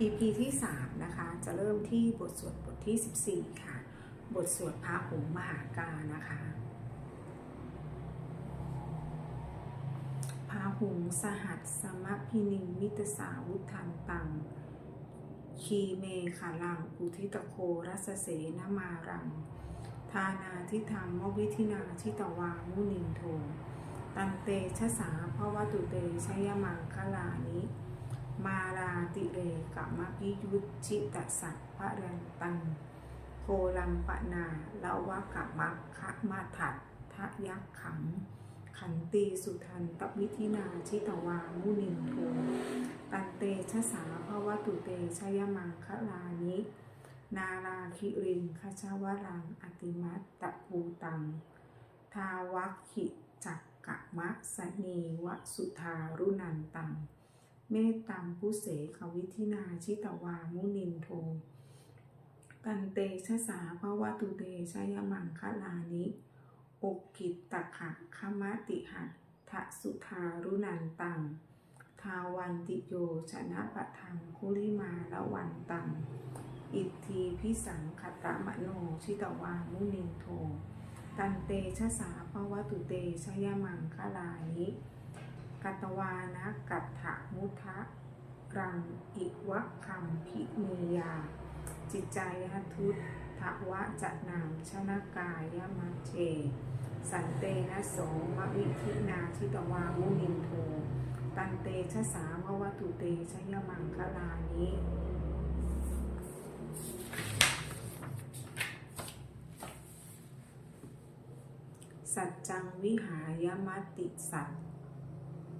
EP ที่ 3 นะคะ จะเริ่มที่บทสวดบทที่ 14 ค่ะ บทสวดพระหงส์มหากานะคะพาหุงสหัสสมพินิมิตสาวุธันตัง คีเมขาลังอุทิตโครัสเสนมารัง ทานาทิธรรมมวิธินาทิตวามุนินโท ตันเตชะสาภวตุเตชยมังคลานิ มาราติเรกัมะพิยุตชิตสัตพระรันตังโคลัมปนาละวะกะมัคคะมาถัดทะยักขัง ขันตีสุทันตวิธินาชิตวามุนินโทตันเตชะสาภวตุเตชยมังคลานินาราคิริงคชาวรังอติมัตตะภูตัง ทาวัคขิจักกะมะสนีวสุธารุนันตัง เมตตัมพุเสขวิธินาชิตวามุนินโทตันเตชะสาภวตุเตชยมังคลานิอกกิตตะขะขมติหัตทะสุธารุนันตัง ทาวันติโยชนะปะทังคุลิมาละวันตัง อิทธีพิสังขตะมะโนชิตวามุนินโท ตันเตชะสาภวตุเตชยมังคลานิ กัตวานะกัตถะมุทะรังอิวะคัมพิมียา จิตใจยทุตทวะจันามชนกายมัจเจสันเตนะโสมวิธินาชิตวามุนินโท ตันเตชะสามวัตุเตชยมังคลานิสัจจังวิหายมติสัต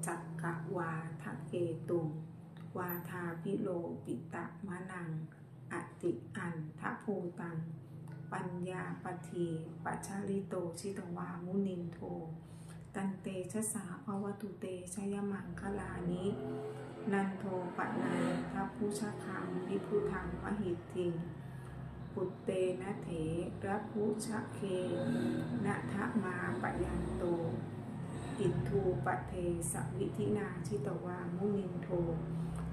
จักกะวาทะเกตุงวาทาพิโลปิตะมะนัง อติอันทะภูตัง ปัญญาปทีปัชาลิโตชิตวามุนินโท ตันเตชะสาภวตุเตชยมังคลานิ นันโทปะนันทัพพุชะคังวิพุทังวหิตทิงปุตเตนะเถระพุชะเคนะทะมาปะยันโต อิทูปะเทสวิธินาชิตวามุนินโท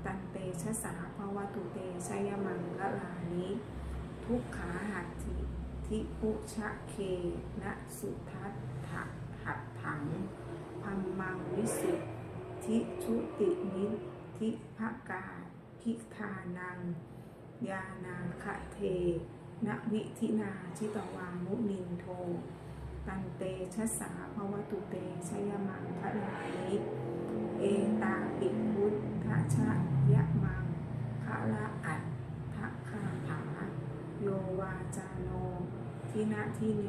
ตันเตชะสาภวตุเตชยมังคลานิทุกขาหัตถิทิพุชะเคนะสุทัตถะหัตถังพัมมังวิสุทธิชุตินิทิภกาพิธานัง ยานาคเท นวิธินาชิตวามุนินโท ตันเตชะสาภวตุเตชยมังคะลานิเอตาปิพุทธชะยะมังคะละอัตทะคาถาโยวาจาโนทินะทิเน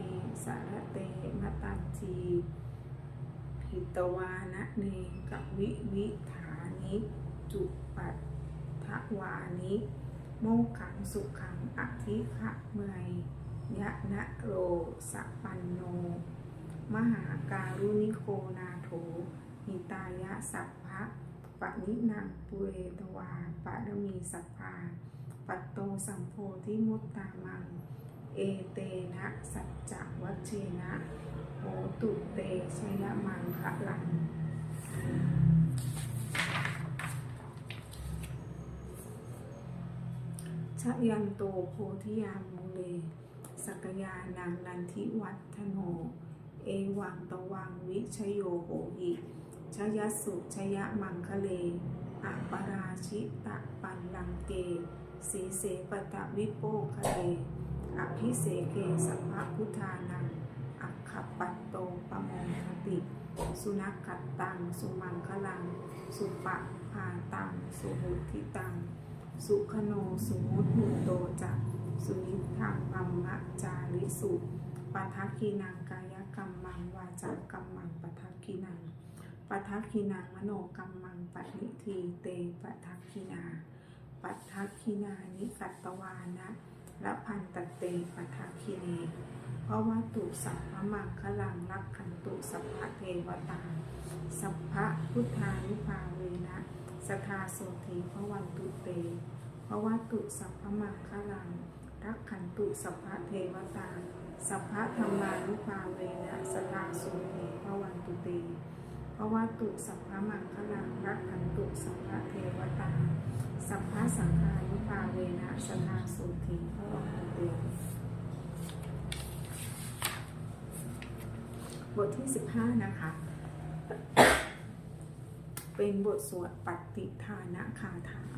สารเตมตันทีหิตวานะเนกวิวิฐานิจุปัตถวานิ โมกขังสุขังอธิขะเมย ยะนะโรสะปันโน มหาการุณิโคนาโถหิตายะสัพพะปะนินังปุเรตวาปะรมีสัพพาปัตโตสัมโพธิมุตตามัง เอเตนะสัจจวัชเชนะโหตุเตชยมังคะลังชยันโตโพธิยามูเล สักยานังนันทิวัฒโน เอวังตวังวิชโยโหหิชยสุชยมังคะเลอะปราชิตะปันลังเก สีเสปตะวิโปคะเลอภิเสเกสัพพะพุทธานังอัคขปัตโตปะโมคติ สุนักขัตตัง สุมังคลัง สุปะพาตัง สุหุทิตัง สุขโน สุมุตหุโตจัก สุนิทังมัมมะจาริสุปัทักคีนังกายกรรมังวาจากรรมังปัทักคีนังปัทักคีนังมโนกรรมังปณิทีเตปัทักคีนาปัทักคีนานิกัตตวานะละพันตเตปัทักคีเนเพราะว่าตุสัพพะมังคลังรักขันตุสัพพะเทวตา สัพพะพุทธานุภาเวนะสทาโสธีพระวันตุเตเพราะว่าตุสัพพมังคลัง รักขันตุสัพพะเทวตา สัพพะธรรมานุภาเวนะสทาโสธีพระวันตุเตเพราะว่าตุสัพพมังคลังรักขันตุสัพพะเทวตา สัพพะสังฆานุภาเวนะสทาสุธีพระวังเตบทที่ 15 นะคะ เป็นบทสวดปฏิทานะคาถา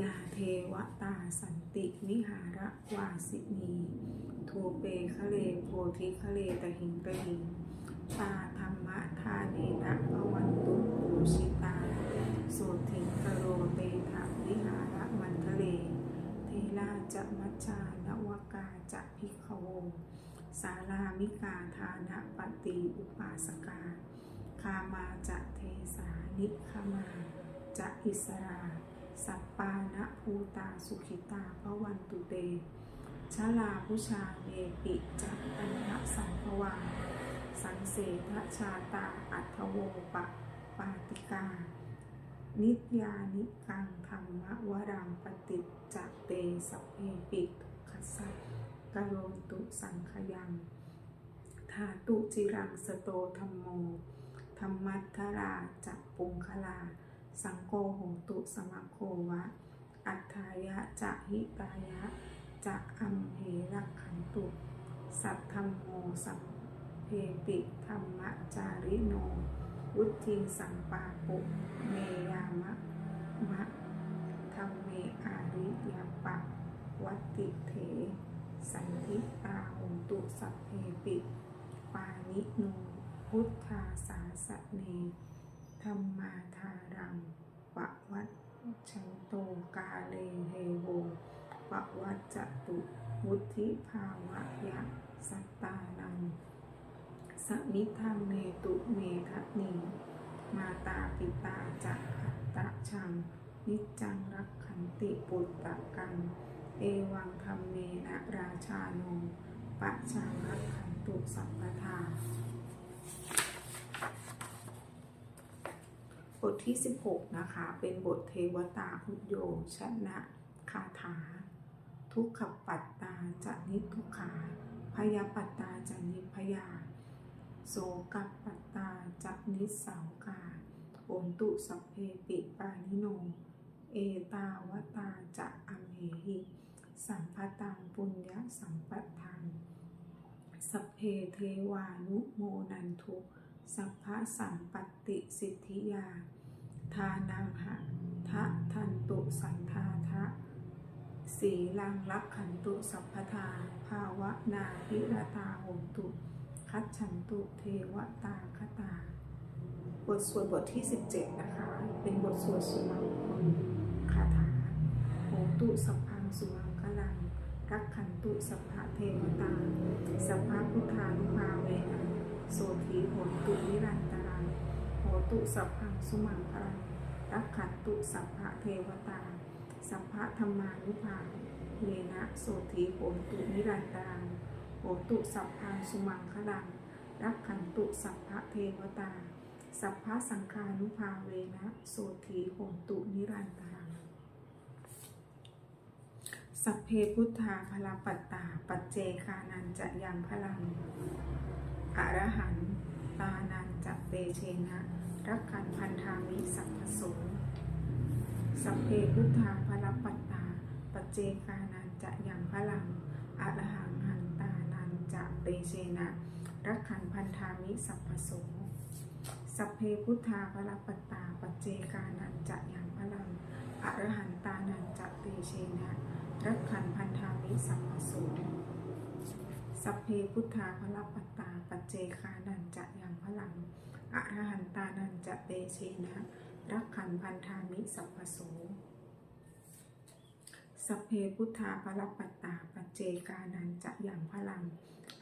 ยาเทวตาสันติวิหารวาสินีโทเปคะเลโพธิคะเลตะหิงตะหิงตาธรรมะทาเนนะภวันตุปูชิตาโสถิงกโรเตถาวิหารมันทะเล เทราจะมัจจานวกาจะพิขโวสารามิกาทานะปฏิอุปาสกา คามาจะเทสานิคมาจะอิสรา สัปปานะภูตาสุขิตาพระวันตุเตชลาพุชาเมปิจักอัญญสัมภวาสังเสทชาตาอัทโวปะปาติกา นิยานิกังธรรมวรังปฏิจจเตสัพเพปิทุกขสัพกโรนตุสังขยังธาตุจิรังสโตธรรมโมธรรมัทธราจักปุงคลา สังโกโหตุสมะโควะ อัฏฐายะจะหิตายะจะอัมเหรักขันตุ สัทธรรมโมสัมเพปิธรรมจาริโน วุทิสังปาปุเมยามะมะธรรมเมอาริยปะวัติเถ สันทิตาหงตุสัพเพปิปานิโนพุทธาสาสเน ธรรมาทารังปะวัตชันโตกาเลเฮโวปะวัจจตุวุธิภาวะยะสัตตานังสมิทังเนตุเมทะนีมาตาปิตาจะอัตตะชัง นิจังรักขันติปุตตะกัง เอวังธรรมเมนะราชาโนปะชังรักขันตุสัพพทา บทที่ 16 นะคะ เป็นบทเทวตาอุโยชนะคาถา ทุกขปัตตาจะนิทุกขาพยาปัตตาจะนิพยา โสกัปัตตาจะนิสาวกาโอนตุสัพเพปิปานิโน เอตาวตาจะอัมหิ สัมปตังปุญญสัมปทัง สัพเพเทวานุโมนันทุ สัพพะสัมปติสิทธิยา ทานังหะทะทันตุสันทาทะสีลังรักขันตุสัพพทา ภาวะนาพิรตาโหตุ คัจฉันตุเทวตาคตา บทสวดบทที่ 17 นะคะ เป็นบทสวดสุมาพลคาถาโหตุสัพพังสุมังคลังรักขันตุสัพพะเทวตา สัพพะพุทธานุภาเวนะ โสธีโหตุนิรันตรังโหตุสัพพังสุมังคลังรักขันตุสัพพะเทวตา สัพพะธรรมานุภาเวนะโสธีโหตุนิรันตรังโหตุสัพพังสุมังคลังรักขันตุสัพพะเทวตา สัพพะสังฆานุภาเวนะโสธีโหตุนิรันตรังสัพเพพุทธาพลปัตตา ปัจเจคานันจะยังพลัง อรหันตานันจะเตเชนะรักขันพันธามิสัพพโสสัพเพพุทธาพลปัตตาปัจเจคานันจะยังพลังอรหังหันตานันจะเตเชนะรักขันพันธามิสัพพโสสัพเพพุทธาพลปัตตาปัจเจกานันจะยังพลังอรหันตานันจะเตเชนะรักขันพันธามิสัพพโส สัพเพพุทธาพลปัตตา ปัจเจคานันจะยังพลังอรหันตานันจะเตเชนะ รักขันพันธามิสัพพโสสัพเพพุทธาพลปัตตา ปัจเจกานันจะยังพลัง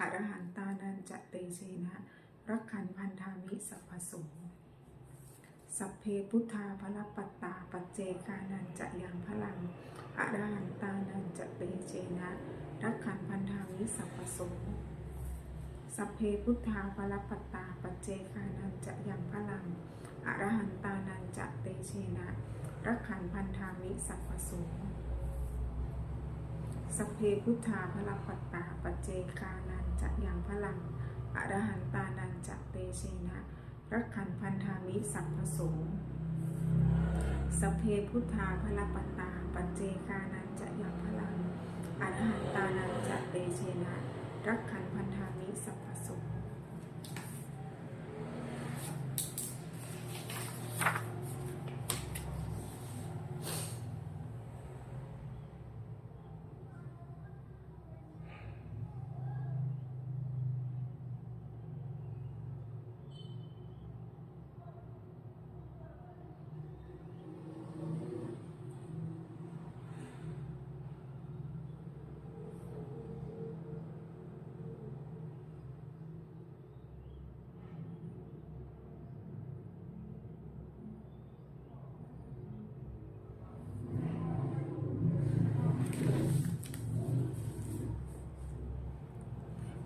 อรหันตานันจะเตเชนะ รักขันพันธามิสัพพโส สัพเพพุทธาพลปัตตาปัจเจกานันจะยังพลังอรหันตานันจะเตเชนะรักขันพันธามิสัพพโสสัพเพพุทธาพลปัตตาปัจเจกานันจะยังพลังอรหันตานันจะเตเชนะรักขันพันธามิสัพพโสสัพเพพุทธาพลปัตตาปัจเจกานันจะยังพลังอรหันตานันจะเตเชนะ รักขันพันธามิสัพพโสสเพพุทธาพละปัตตา ปัจเจกานันจะยังพลังอรหันตานันจะเตเชนะรักขันพันธามิสัพพสุ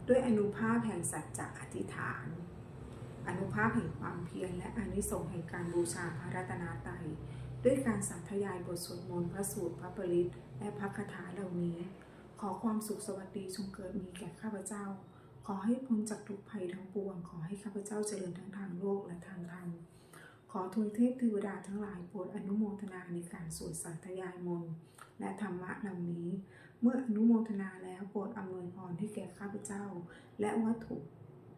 ด้วย อนุภาพแห่งสัจจะอธิษฐาน อนุภาพแห่งความเพียรและอนิสงส์แห่งการบูชาพระรัตนตรัยด้วยการสาธยายบทสวดมนต์พระสูตรพระปริตและพระคาถาเหล่านี้ ขอความสุขสวัสดีจงเกิดมีแก่ข้าพเจ้า ขอให้พ้นจากทุกภัยทั้งปวง ขอให้ข้าพเจ้าเจริญทั้งทางโลกและทางธรรมขอทูลเทพเทวดาทั้งหลายโปรดอนุโมทนาในการสวดสาธยายมนต์และธรรมะเหล่านี้ เมื่ออนุโมทนาแล้วโปรดอำนวยพรให้แก่ข้าพเจ้า และวัตถุ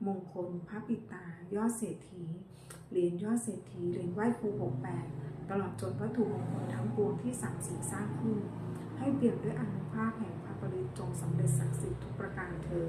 มงคลพระปิตายอดเศรษฐีเหรียญยอดเศรษฐีเหรียญไหว้ครูหกแปดตลอดจนวัตถุมงคลทั้งปวงที่สั่งสิ่งสร้างขึ้น ให้เปลี่ยมด้วยอนุภาพแห่งพระปริจงสำเร็จศักดิ์สิทธิ์ทุกประการเทอ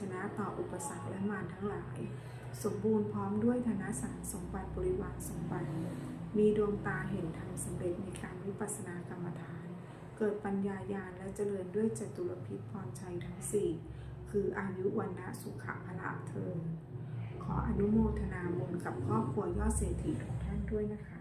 ชนะต่ออุปสรรคและมารทั้งหลาย สมบูรณ์พร้อมด้วยธนสารสมบัติบริวารสมบัติ มีดวงตาเห็นธรรมสำเร็จในการวิปัสสนากรรมฐาน เกิดปัญญาญาณและเจริญด้วยจตุรพิษพรชัยทั้งสี่คืออายุวันนะสุขะพละเทินขออนุโมทนาบุญกับครอบครัวยอดเศรษฐีทุกท่านด้วยนะคะ